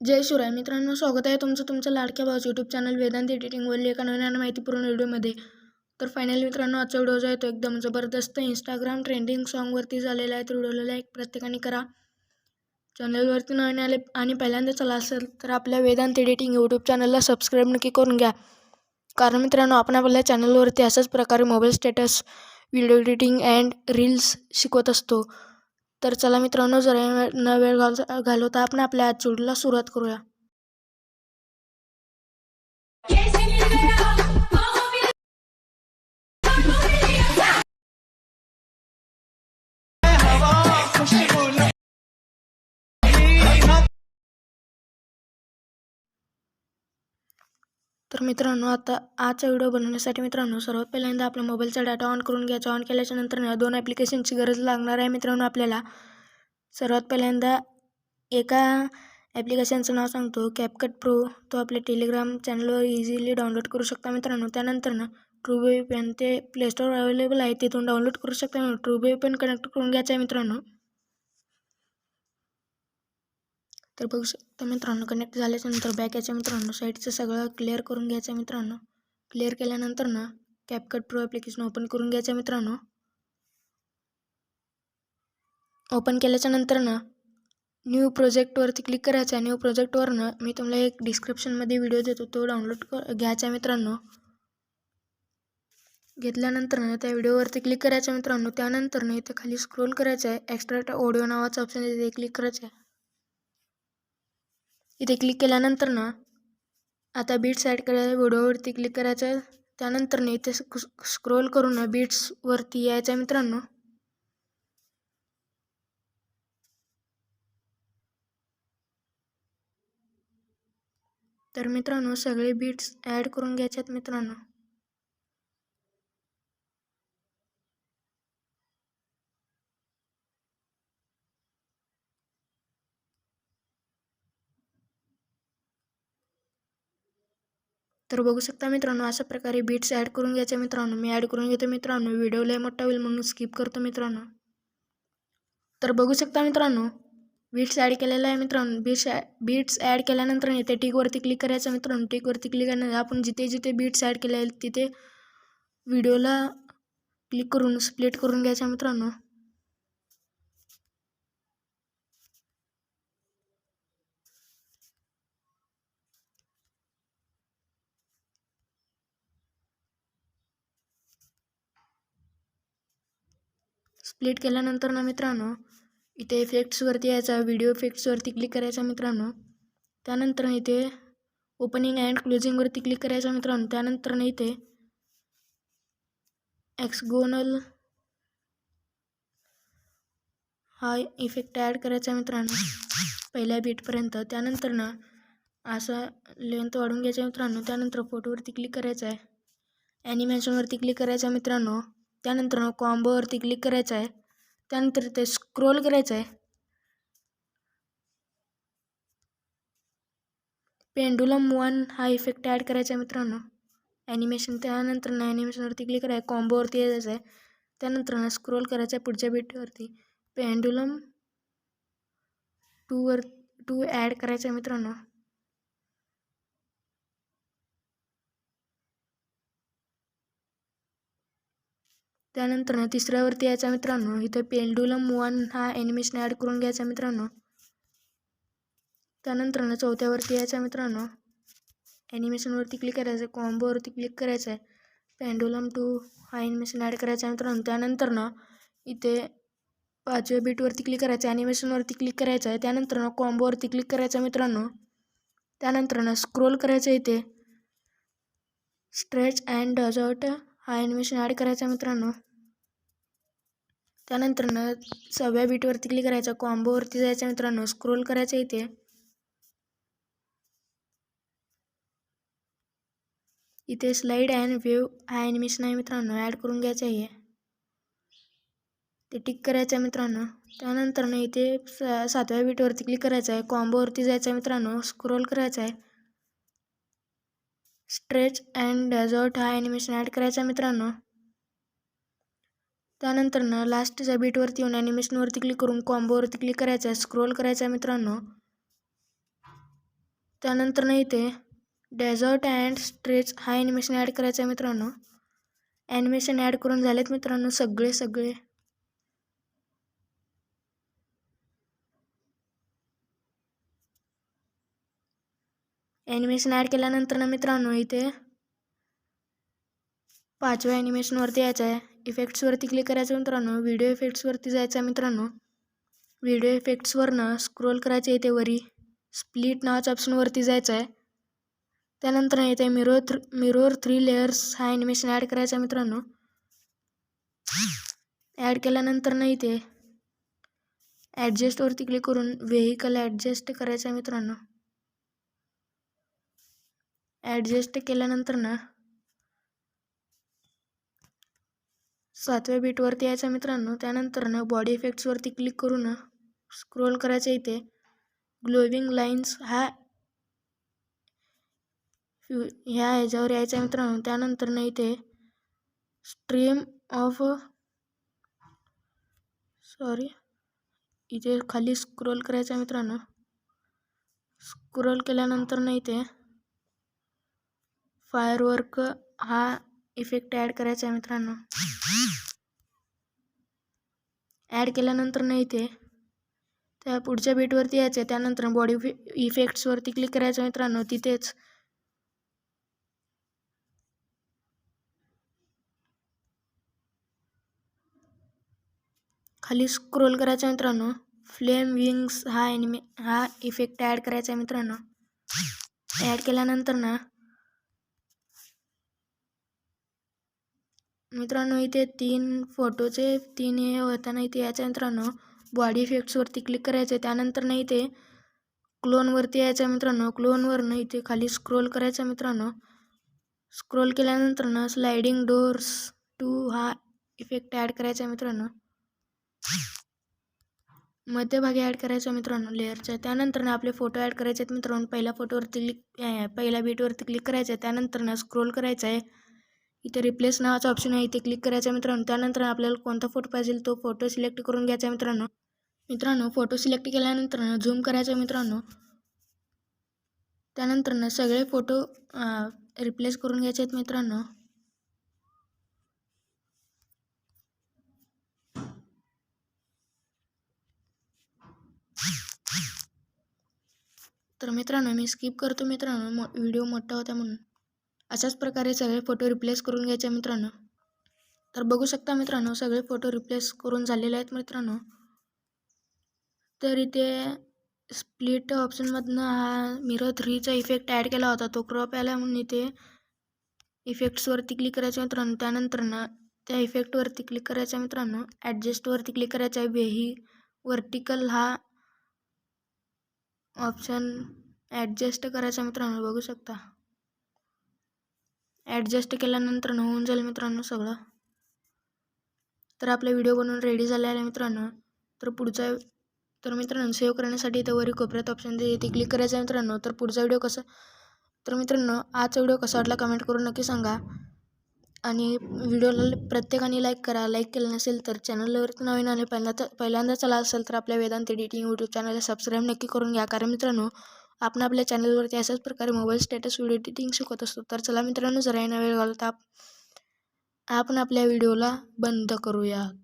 जय शिवराय. मित्रांनो स्वागत आहे तुमचं तुमचं लाडक्या भाऊ यूट्यूब चॅनल वेदांत एडिटिंगवर एका नवीन आणि माहितीपूर्ण व्हिडिओमध्ये तर फायनली मित्रांनो आजचा व्हिडिओ जो आहे तो एकदम जबरदस्त इंस्टाग्राम ट्रेंडिंग सॉन्गवरती झालेला आहे. तर व्हिडिओला लाईक प्रत्येकाने करा. चॅनलवरती नवीन आले आणि पहिल्यांदा चला असेल तर आपल्या वेदांत एडिटिंग यूट्यूब चॅनलला सबस्क्राईब नक्की करून घ्या. कारण मित्रांनो आपण आपल्या चॅनलवरती अशाच प्रकारे mobile status video editing and reels शिकवत असतो. तर चला मित्रांनो जरा वेळ- न वेळ घाल घालवता आपण आपल्या आज व्हिडिओला सुरुवात करूया. तर मित्रांनो आता आजचा व्हिडिओ बनवण्यासाठी मित्रांनो सर्वात पहिल्यांदा आपल्या मोबाईलचा डाटा ऑन करून घ्यायचा. ऑन केल्याच्यानंतर दोन ॲप्लिकेशनची गरज लागणार आहे मित्रांनो आपल्याला. सर्वात पहिल्यांदा एका ॲप्लिकेशनचं नाव सांगतो. कॅपकट प्रो तो आपल्या टेलिग्राम चॅनलवर इझिली डाउनलोड करू शकता मित्रांनो. त्यानंतर ना ट्रू पेन ते प्लेस्टोर अवेलेबल आहे. तिथून डाउनलोड करू शकता ट्रू पेन कनेक्ट करून घ्यायचं आहे मित्रांनो. तर बघू शकता मित्रांनो कनेक्ट झाल्याच्यानंतर बॅक याच्या मित्रांनो साईडचं सगळं क्लिअर करून घ्यायचं मित्रांनो. क्लिअर केल्यानंतर ना कॅपकट प्रो ॲप्लिकेशन ओपन करून घ्यायचं मित्रांनो. ओपन केल्याच्यानंतर ना न्यू प्रोजेक्टवरती क्लिक करायचं आहे. न्यू प्रोजेक्टवरनं मी तुम्हाला एक डिस्क्रिप्शनमध्ये व्हिडिओ देतो तो डाउनलोड कर घ्यायचा आहे मित्रांनो. घेतल्यानंतर ना त्या व्हिडिओवरती क्लिक करायचं मित्रांनो. त्यानंतर ना इथे खाली स्क्रोल करायचं आहे. एक्स्ट्रा ऑडिओ नावाचं ऑप्शन आहे तिथे क्लिक करायचं आहे. इथे क्लिक केल्यानंतर ना आता बीट्स ॲड करायला व्हिडिओवरती क्लिक करायचं त्यानंतर ना इथे स्क्रोल करून ना बीट्सवरती यायचं आहे मित्रांनो. तर मित्रांनो सगळे बीट्स ॲड करून घ्यायचे आहेत मित्रांनो. तर बघू शकता मित्रांनो अशा प्रकारे बीट्स ॲड करून घ्यायचे मित्रांनो. मी ॲड करून घेतो मित्रांनो. व्हिडिओ लय मोठा होईल म्हणून स्किप करतो मित्रांनो. तर बघू शकता मित्रांनो बीट्स ॲड केलेलं आहे मित्रांनो. बीट्स बीट्स ॲड केल्यानंतर इथे टिकवरती क्लिक करायचं मित्रांनो. टिकवरती क्लिक केल्यानंतर आपण जिथे जिथे बीट्स ॲड केले आहेत तिथे व्हिडिओला क्लिक करून स्प्लिट करून घ्यायचं मित्रांनो. स्प्लिट केल्यानंतर ना मित्रांनो इथे इफेक्ट्सवरती यायचा व्हिडिओ इफेक्ट्सवरती क्लिक करायचा मित्रांनो. त्यानंतर इथे ओपनिंग अँड क्लोजिंगवरती क्लिक करायचा मित्रांनो. त्यानंतर इथे एक्सगोनल हा इफेक्ट ॲड करायचा मित्रांनो पहिल्या बीटपर्यंत त्यानंतर ना असा लेंथ वाढून घ्यायचा मित्रांनो. त्यानंतर फोटोवरती क्लिक करायचा आहे ॲनिमेशनवरती क्लिक करायचा मित्रांनो. त्यानंतर कॉम्बोवरती क्लिक करायचं आहे. त्यानंतर ते स्क्रोल करायचं आहे. पेंडुलम वन हा इफेक्ट ॲड करायचा आहे मित्रांनो. ॲनिमेशन त्यानंतर ना ॲनिमेशनवरती क्लिक करायचं कॉम्बोवरती यायचं आहे. त्यानंतर ना स्क्रोल करायचं आहे पुढच्या बीटवरती पेंडुलम टूवर टू ॲड करायचं आहे मित्रांनो. त्यानंतरनं तिसऱ्यावरती यायचा मित्रांनो इथं पेंडुलम वन हा ॲनिमेशन ॲड करून घ्यायचा मित्रांनो. त्यानंतरनं चौथ्यावरती यायचा मित्रांनो ॲनिमेशनवरती क्लिक करायचं आहे कॉम्बोवरती क्लिक करायचं आहे पेंडुलम टू हा ॲनिमेशन ॲड करायचा आहे मित्रांनो त्यानंतरनं इथे पाचव्या बीटवरती क्लिक करायचं आहे ॲनिमेशनवरती क्लिक करायचं आहे त्यानंतरनं कॉम्बोवरती क्लिक करायचं आहे मित्रांनो त्यानंतरनं स्क्रोल करायचं इथे. स्ट्रेच अँड डझर्ट हा ॲनिमेशन ॲड करायचा मित्रांनो. त्यानंतरनं सहाव्या बीटवरती क्लिक करायचं कॉम्बोवरती जायचं मित्रांनो स्क्रोल करायचं इथे. इथे स्लाईड अँड वेव हा ॲनिमेशन आहे मित्रांनो ॲड करून घ्यायचं आहे. ते टिक करायचं आहे मित्रांनो. त्यानंतरनं इथे सातव्या बीटवरती क्लिक करायचं आहे कॉम्बोवरती जायचं आहे मित्रांनो स्क्रोल करायचं आहे. स्ट्रेच अँड डेझर्ट हा ॲनिमेशन ॲड करायचा मित्रांनो. त्यानंतर ना लास्टच्या बीटवरती येऊन ॲनिमेशनवरती क्लिक करून कॉम्बोवरती क्लिक करायचं आहे स्क्रोल करायचं आहे मित्रांनो. त्यानंतर ना इथे डेझर्ट अँड स्ट्रेच हा ॲनिमेशन ॲड करायचा आहे मित्रांनो. ॲनिमेशन ॲड करून झालेत मित्रांनो सगळे सगळे. ॲनिमेशन ॲड केल्यानंतर ना मित्रांनो इथे पाचव्या ॲनिमेशनवरती यायचं आहे. इफेक्ट्सवरती क्लिक करायचं मित्रांनो. व्हिडिओ इफेक्ट्सवरती जायचं आहे मित्रांनो. व्हिडिओ इफेक्ट्सवरनं स्क्रोल करायचं येते वरी. स्प्लिट नावाच्या ऑप्शनवरती जायचं आहे. त्यानंतर येते मिरो थ्र मिरोर थ्री लेअर्स हा ॲनिमेशन ॲड करायचा आहे मित्रांनो. ॲड केल्यानंतर ना इथे ॲडजस्टवरती क्लिक करून व्हेकल ॲडजस्ट करायचं आहे मित्रांनो. ॲडजस्ट केल्यानंतर ना सातव्या बीटवरती यायचं मित्रांनो. त्यानंतर ना बॉडी इफेक्ट्सवरती क्लिक करून स्क्रोल करायचं इथे. ग्लोविंग लाईन्स हा ह्या ह्याच्यावर यायचं आहे मित्रांनो. त्यानंतर ना इथे स्ट्रीम ऑफ सॉरी इथे खाली स्क्रोल करायचं आहे मित्रांनो. स्क्रोल केल्यानंतर ना इथे फायरवर्क हा इफेक्ट ॲड करायचा आहे मित्रांनो. ॲड केल्यानंतर ना इथे त्या पुढच्या बीटवरती यायचं आहे त्यानंतर बॉडी इफेक्ट्सवरती क्लिक करायचं मित्रांनो. तिथेच. खाली स्क्रोल करायचं मित्रांनो. फ्लेम विंग्स हा एनिमे हा इफेक्ट ॲड करायचा आहे मित्रांनो. ॲड केल्यानंतर ना मित्रांनो इथे तीन फोटोचे तीन हे होताना इथे यायचं मित्रांनो. बॉडी इफेक्ट्सवरती क्लिक करायचं आहे त्यानंतर ना इथे क्लोनवरती यायचं आहे मित्रांनो. क्लोनवरनं इथे खाली स्क्रोल करायचं आहे मित्रांनो. स्क्रोल केल्यानंतर ना स्लायडिंग डोअर्स टू हा इफेक्ट ॲड करायचा आहे मित्रांनो. मध्यभागी ॲड करायचं मित्रांनो लेअरच्या त्यानंतर ना आपले फोटो ॲड करायचे आहेत मित्रांनो. पहिल्या फोटोवरती क्लिक पहिल्या बीटवरती क्लिक करायचं आहे. त्यानंतर ना स्क्रोल करायचं आहे. इथे रिप्लेस नावाचा ऑप्शन आहे. इथे क्लिक करायचा मित्रांनो. त्यानंतर आपल्याला कोणता फोटो पाहिजे तो फोटो सिलेक्ट करून घ्यायचा मित्रांनो. मित्रांनो फोटो सिलेक्ट केल्यानंतर झूम करायचा मित्रांनो. त्यानंतरनं सगळे फोटो रिप्लेस करून घ्यायचे आहेत मित्रांनो. तर मित्रांनो मी स्किप करतो मित्रांनो. व्हिडिओ मोठा होता म्हणून. अशाच प्रकारे सगळे फोटो रिप्लेस करून घ्यायचे मित्रांनो. तर बघू शकता मित्रांनो सगळे फोटो रिप्लेस करून झालेले आहेत मित्रांनो. तर इथे स्प्लिट ऑप्शनमधनं हा मिरर थ्रीचा इफेक्ट ॲड केला होता. तो क्रॉप आला म्हणून इथे इफेक्ट्सवरती क्लिक करायचं मित्रांनो. त्यानंतर ना त्या इफेक्टवरती क्लिक करायचं मित्रांनो. ॲडजस्टवरती क्लिक करायचं आहे. वेही वर्टिकल हा ऑप्शन ॲडजस्ट करायचा मित्रांनो. बघू शकता. ॲडजस्ट केल्यानंतर होऊन जाईल मित्रांनो सगळं. तर आपला व्हिडिओ बनवून रेडी झाला आहे मित्रांनो. तर पुढचा तर मित्रांनो सेव्ह करण्यासाठी इथं वरी कोपऱ्यात ऑप्शन दे ते क्लिक करायचं आहे मित्रांनो. तर पुढचा व्हिडिओ कसा तर मित्रांनो आजचा व्हिडिओ कसा वाटला कमेंट करून नक्की सांगा. आणि व्हिडिओला प्रत्येकाने लाईक करा. लाईक केलं नसेल तर चॅनलवरती नवीन आले पहिल्यांदा पहिल्यांदा चला असेल तर आपल्या वेदांत एडिटिंग यूट्यूब चॅनलला सबस्क्राईब नक्की करून घ्या. कारण मित्रांनो आपण आपल्या चॅनलवरती अशाच प्रकारे मोबाईल स्टेटस व्हिडिओ एडिटिंग शिकत असतो तर चला मित्रांनो जरा येणं वेळ घालता आपण आपल्या व्हिडिओला बंद करूयात.